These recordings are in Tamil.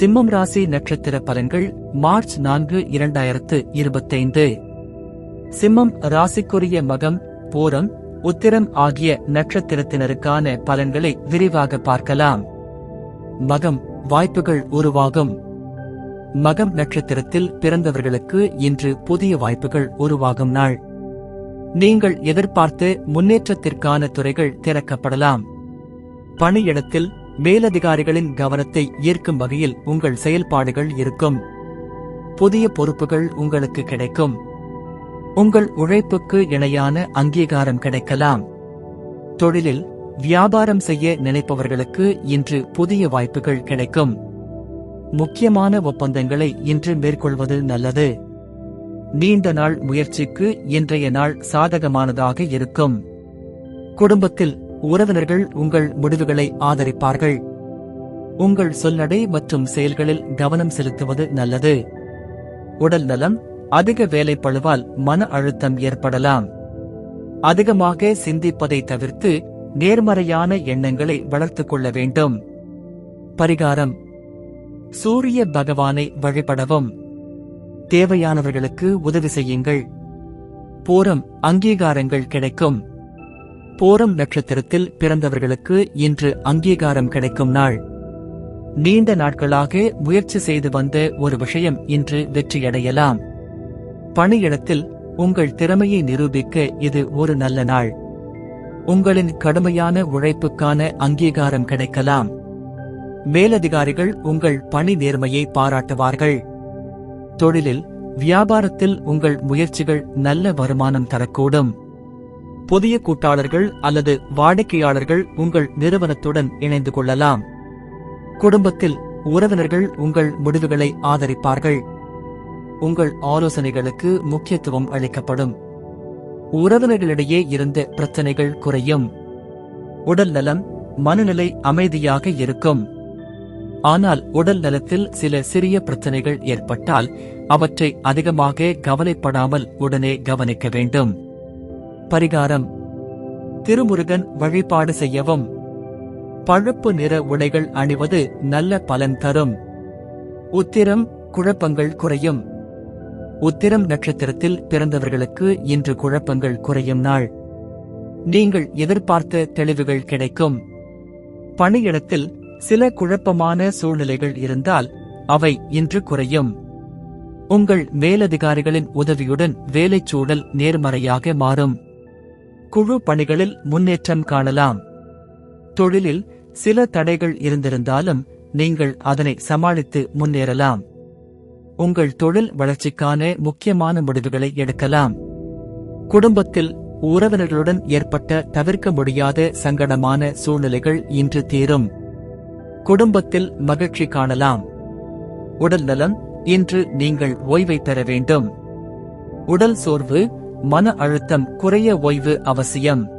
சிம்மம் ராசி நட்சத்திர பலன்கள் மார்ச் நான்கு இரண்டாயிரத்து இருபத்தைந்து. சிம்மம் ராசிக்குரிய மகம் பூரம் உத்திரம் ஆகிய நட்சத்திரத்தினருக்கான பலன்களை விரிவாக பார்க்கலாம். மகம் வாய்ப்புகள் உருவாகும். மகம் நட்சத்திரத்தில் பிறந்தவர்களுக்கு இன்று புதிய வாய்ப்புகள் உருவாகும் நாள். நீங்கள் எதிர்பார்த்து முன்னேற்றத்திற்கான துறைகள் திறக்கப்படலாம். பணியிடத்தில் மேலதிகாரிகளின் கவனத்தை ஈர்க்கும் வகையில் உங்கள் செயல்பாடுகள் இருக்கும். புதிய பொறுப்புகள் உங்களுக்கு கிடைக்கும். உங்கள் உழைப்புக்கு இணையான அங்கீகாரம் கிடைக்கலாம். தொழிலில் வியாபாரம் செய்ய நினைப்பவர்களுக்கு இன்று புதிய வாய்ப்புகள் கிடைக்கும். முக்கியமான ஒப்பந்தங்களை இன்று மேற்கொள்வது நல்லது. நீண்ட நாள் முயற்சிக்கு இன்றைய நாள் சாதகமானதாக இருக்கும். குடும்பத்தில் உறவினர்கள் உங்கள் முடிவுகளை ஆதரிப்பார்கள். உங்கள் சொல்லடை மற்றும் செயல்களில் கவனம் செலுத்துவது நல்லது. உடல் நலம் அதிக வேலைப்பழுவால் மன அழுத்தம் ஏற்படலாம். அதிகமாக சிந்திப்பதை தவிர்த்து நேர்மறையான எண்ணங்களை வளர்த்துக் கொள்ள வேண்டும். பரிகாரம். சூரிய பகவானை வழிபடவும். தேவையானவர்களுக்கு உதவி செய்யுங்கள். போரம் அங்கீகாரங்கள் கிடைக்கும். போரம் நட்சத்திரத்தில் பிறந்தவர்களுக்கு இன்று அங்கீகாரம் கிடைக்கும் நாள். நீண்ட நாட்களாக முயற்சி செய்து வந்த ஒரு விஷயம் இன்று வெற்றியடையலாம். பணியிடத்தில் உங்கள் திறமையை நிரூபிக்க இது ஒரு நல்ல நாள். உங்களின் கடுமையான உழைப்புக்கான அங்கீகாரம் கிடைக்கலாம். மேலதிகாரிகள் உங்கள் பணி நேர்மையை பாராட்டுவார்கள். தொழிலில் வியாபாரத்தில் உங்கள் முயற்சிகள் நல்ல வருமானம் தரக்கூடும். புதிய கூட்டாளர்கள் அல்லது வாடிக்கையாளர்கள் உங்கள் நிறுவனத்துடன் இணைந்து கொள்ளலாம். குடும்பத்தில் உறவினர்கள் உங்கள் முடிவுகளை ஆதரிப்பார்கள். உங்கள் ஆலோசனைகளுக்கு முக்கியத்துவம் அளிக்கப்படும். உறவினர்களிடையே இருந்த பிரச்சனைகள் குறையும். உடல் நலம் மனநிலை அமைதியாக இருக்கும். ஆனால் உடல் நலத்தில் சில சிறிய பிரச்சனைகள் ஏற்பட்டால் அவற்றை அதிகமாக கவலைப்படாமல் உடனே கவனிக்க வேண்டும். பரிகாரம். திருமுருகன் வழிபாடு செய்யவும். பழுப்பு நிற உடைகள் அணிவது நல்ல பலன் தரும். உத்திரம் குழப்பங்கள் குறையும். உத்திரம் நட்சத்திரத்தில் பிறந்தவர்களுக்கு இன்று குழப்பங்கள் குறையும் நாள். நீங்கள் எதிர்பார்த்த தெளிவுகள் கிடைக்கும். பணியிடத்தில் சில குழப்பமான சூழ்நிலைகள் இருந்தால் அவை இன்று குறையும். உங்கள் மேலதிகாரிகளின் உதவியுடன் வேலைச்சூழல் நேர்மறையாக மாறும். குழு பணிகளில் முன்னேற்றம் காணலாம். தொழிலில் சில தடைகள் இருந்திருந்தாலும் நீங்கள் அதனை சமாளித்து முன்னேறலாம். உங்கள் தொழில் வளர்ச்சிக்கான முக்கியமான முடிவுகளை எடுக்கலாம். குடும்பத்தில் உறவினர்களுடன் ஏற்பட்ட தவிர்க்க முடியாத சங்கடமான சூழ்நிலைகள் இன்று தீரும். குடும்பத்தில் மகிழ்ச்சி காணலாம். உடல்நலம் இன்று நீங்கள் ஓய்வை தர வேண்டும். உடல் சோர்வு மன அழுத்தம் குறைய ஓய்வு அவசியம்.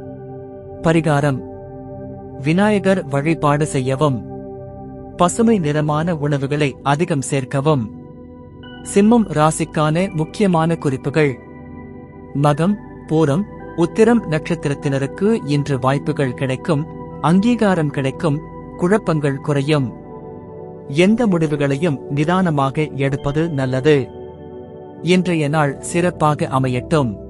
பரிகாரம். விநாயகர் வழிபாடு செய்யவும். பசுமை நிறமான உணவுகளை அதிகம் சேர்க்கவும். சிம்மம் ராசிக்கான முக்கியமான குறிப்புகள். மகம் பூரம் உத்திரம் நட்சத்திரத்தினருக்கு இன்று வாய்ப்புகள் கிடைக்கும் அங்கீகாரம் கிடைக்கும் குழப்பங்கள் குறையும். எந்த முடிவுகளையும் நிதானமாக எடுப்பது நல்லது. இன்றைய நாள் சிறப்பாக அமையட்டும்.